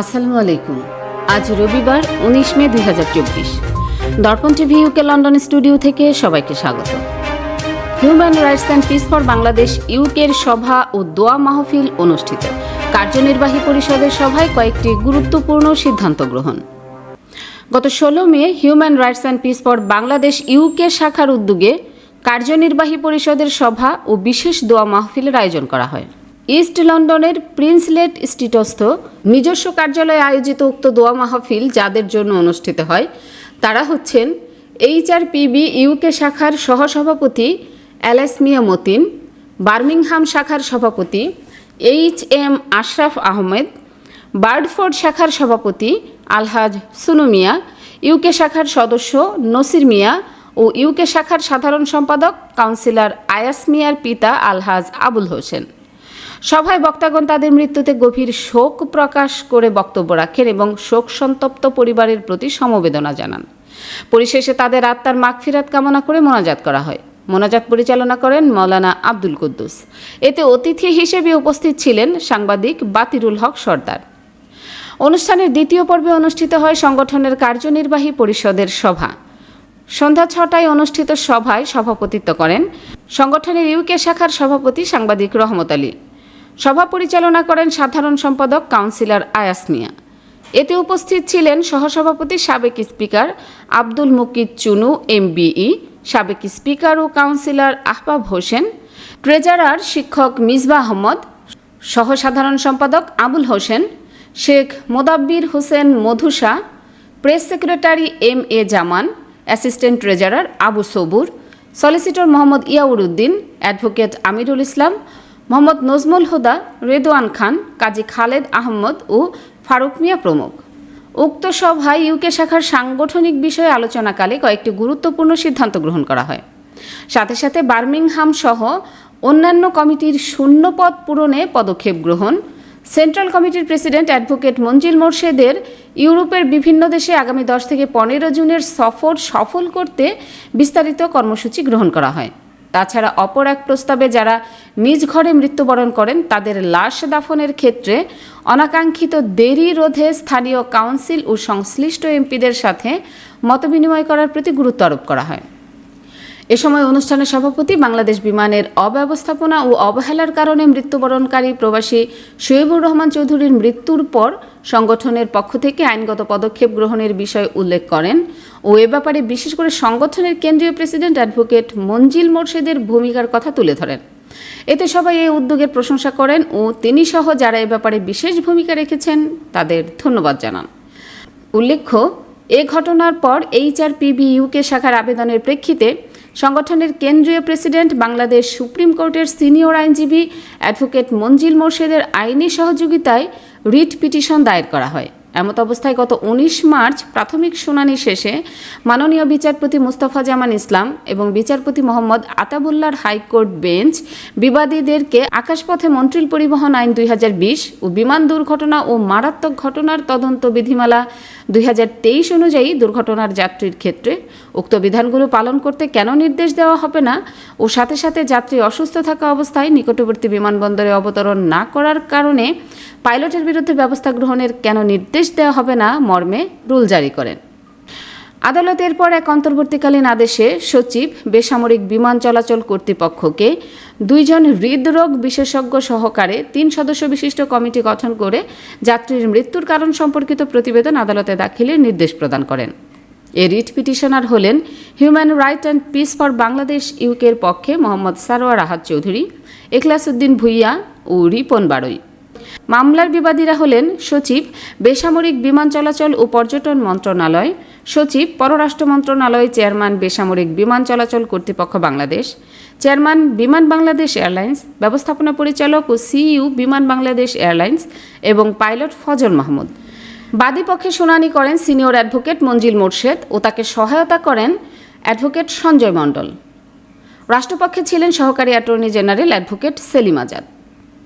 আসসালামু আলাইকুম। আজ রবিবার উনিশ মে দুই হাজার চব্বিশ। দর্পণ টিভি ইউকে লন্ডন স্টুডিও থেকে সবাইকে স্বাগত। Human rights and peace for Bangladesh ইউকের সভা ও দোয়া মাহফিল অনুষ্ঠিত। কার্যনির্বাহী পরিষদের সভায় কয়েকটি গুরুত্বপূর্ণ সিদ্ধান্ত গ্রহণ। গত ষোলো মে human rights and peace for Bangladesh UK শাখার উদ্যোগে কার্যনির্বাহী পরিষদের সভা ও বিশেষ দোয়া মাহফিলের আয়োজন করা হয়। ইস্ট লন্ডনের প্রিন্সলেট স্ট্রিটস্থ নিজস্ব কার্যালয়ে আয়োজিত উক্ত দোয়া মাহফিল যাদের জন্য অনুষ্ঠিত হয়, তারা হচ্ছেন এইচআরপিবি ইউকে শাখার সহসভাপতি অ্যালেস মিয়া মতিন, বার্মিংহাম শাখার সভাপতি H M Ashraf Ahmed, Bradford শাখার সভাপতি আলহাজ সুনু মিয়া ইউকে শাখার সদস্য নসির মিয়া ও ইউকে শাখার সাধারণ সম্পাদক কাউন্সিলর আয়াস মিয়ার পিতা আলহাজ আবুল হোসেন। সভায় বক্তাগণ তাদের মৃত্যুতে গভীর শোক প্রকাশ করে বক্তব্য রাখেন এবং শোক সন্তপ্ত পরিবারের প্রতি সমবেদনা জানান। পরিশেষে তাদের আত্মার মাগফিরাত কামনা করে মোনাজাত করা হয়। মোনাজাত পরিচালনা করেন মৌলানা আব্দুল কুদ্দুস। এতে অতিথি হিসেবে উপস্থিত ছিলেন সাংবাদিক বাতিরুল হক সর্দার। অনুষ্ঠানের দ্বিতীয় পর্বে অনুষ্ঠিত হয় সংগঠনের কার্যনির্বাহী পরিষদের সভা। সন্ধ্যা ছটায় অনুষ্ঠিত সভায় সভাপতিত্ব করেন সংগঠনের ইউকে শাখার সভাপতি সাংবাদিক রহমত আলী। সভা পরিচালনা করেন সাধারণ সম্পাদক কাউন্সিলর আয়াস মিয়া। এতে উপস্থিত ছিলেন সহসভাপতি সাবেক স্পিকার আব্দুল মুকিদ চুনু, এমবিই, সাবেক স্পিকার ও কাউন্সিলর আহবাব হোসেন, ট্রেজারার শিক্ষক মিসবা আহমদ, সহসাধারণ সম্পাদক Abul Hossain, Sheikh Modabbir Hossain মধুসা press secretary M A Zaman, assistant treasurer Abu Sabur, solicitor Mohammad Yawar Uddin advocate Amirul Islam Mohammad Nazmul Huda, Redwan Khan, Kazi Khaled Ahmad ও ফারুক মিয়া প্রমুখ। উক্ত সভায় ইউকে শাখার সাংগঠনিক বিষয়ে আলোচনাকালে কয়েকটি গুরুত্বপূর্ণ সিদ্ধান্ত গ্রহণ করা হয়। সাথে সাথে বার্মিংহাম সহ অন্যান্য কমিটির শূন্য পদ পূরণে পদক্ষেপ গ্রহণ, সেন্ট্রাল কমিটির প্রেসিডেন্ট অ্যাডভোকেট মঞ্জিল মোর্শেদের ইউরোপের বিভিন্ন দেশে আগামী দশ থেকে পনেরো জুনের সফর সফল করতে বিস্তারিত কর্মসূচি গ্রহণ করা হয়। তাছাড়া অপর এক প্রস্তাবে যারা নিজ ঘরে মৃত্যুবরণ করেন, তাদের লাশ দাফনের ক্ষেত্রে অনাকাঙ্ক্ষিত দেরি রোধে স্থানীয় কাউন্সিল ও সংশ্লিষ্ট এমপিদের সাথে মতবিনিময় করার প্রতি গুরুত্ব আরোপ করা হয়। এ সময় অনুষ্ঠানের সভাপতি বাংলাদেশ বিমানের অব্যবস্থাপনা ও অবহেলার কারণে মৃত্যুবরণকারী প্রবাসী শোয়েবুর রহমান চৌধুরীর মৃত্যুর পর সংগঠনের পক্ষ থেকে আইনগত পদক্ষেপ গ্রহণের বিষয় উল্লেখ করেন ও এ ব্যাপারে বিশেষ করে সংগঠনের কেন্দ্রীয় প্রেসিডেন্ট অ্যাডভোকেট মঞ্জিল মোর্শেদের ভূমিকার কথা তুলে ধরেন। এতে সবাই এই উদ্যোগের প্রশংসা করেন ও তিনি সহ যারা এ ব্যাপারে বিশেষ ভূমিকা রেখেছেন তাদের ধন্যবাদ জানান। উল্লেখ্য, এ ঘটনার পর এইচআরপিবি ইউকে শাখার আবেদনের প্রেক্ষিতে সংগঠনের কেন্দ্রীয় প্রেসিডেন্ট, বাংলাদেশ সুপ্রিম কোর্টের সিনিয়র আইনজীবী অ্যাডভোকেট মঞ্জিল মোর্শেদের আইনি সহযোগিতায় রিট পিটিশন দায়ের করা হয়। এমত অবস্থায় গত উনিশ মার্চ প্রাথমিক শুনানি শেষে মাননীয় বিচারপতি মুস্তফা জামান ইসলাম এবং বিচারপতি মোহাম্মদ আতাবুল্লার হাইকোর্ট বেঞ্চ বিবাদীদেরকে আকাশপথে মন্ত্রিল পরিবহন আইন দুই হাজার বিশ ও বিমান দুর্ঘটনা ও মারাত্মক ঘটনার তদন্ত বিধিমালা দুই হাজার তেইশ অনুযায়ী দুর্ঘটনার যাত্রীর ক্ষেত্রে উক্ত বিধানগুলো পালন করতে কেন নির্দেশ দেওয়া হবে না ও সাথে সাথে যাত্রী অসুস্থ থাকা অবস্থায় নিকটবর্তী বিমানবন্দরে অবতরণ না করার কারণে পাইলটের বিরুদ্ধে ব্যবস্থা গ্রহণের কেন নির্দেশ দেওয়া হবে না মর্মে রুল জারি করেন। আদালত এরপর এক অন্তর্বর্তীকালীন আদেশে সচিব বেসামরিক বিমান চলাচল কর্তৃপক্ষকে দুইজন হৃদরোগ বিশেষজ্ঞ সহকারে তিন সদস্য বিশিষ্ট কমিটি গঠন করে যাত্রীর মৃত্যুর কারণ সম্পর্কিত প্রতিবেদন আদালতে দাখিলের নির্দেশ প্রদান করেন। এ রিট পিটিশনার হলেন human right and peace for Bangladesh ইউকের পক্ষে মোহাম্মদ সারোয়ার আহাদ চৌধুরী, এখলাসউদ্দিন ভুইয়া ও রিপন বাড়ই মামলার বিবাদীরা হলেন সচিব, বেসামরিক বিমান চলাচল ও পর্যটন মন্ত্রণালয়, সচিব, পররাষ্ট্র মন্ত্রণালয় চেয়ারম্যান, বেসামরিক বিমান চলাচল কর্তৃপক্ষ বাংলাদেশ, চেয়ারম্যান, বিমান বাংলাদেশ এয়ারলাইন্স, ব্যবস্থাপনা পরিচালক ও সিইউ, বিমান বাংলাদেশ এয়ারলাইন্স এবং পাইলট ফজল মাহমুদ। বাদী পক্ষে শুনানি করেন সিনিয়র অ্যাডভোকেট মঞ্জিল মোর্শেদ ও তাকে সহায়তা করেন অ্যাডভোকেট সঞ্জয় মণ্ডল। রাষ্ট্রপক্ষে ছিলেন সহকারী attorney general advocate Selim Azad.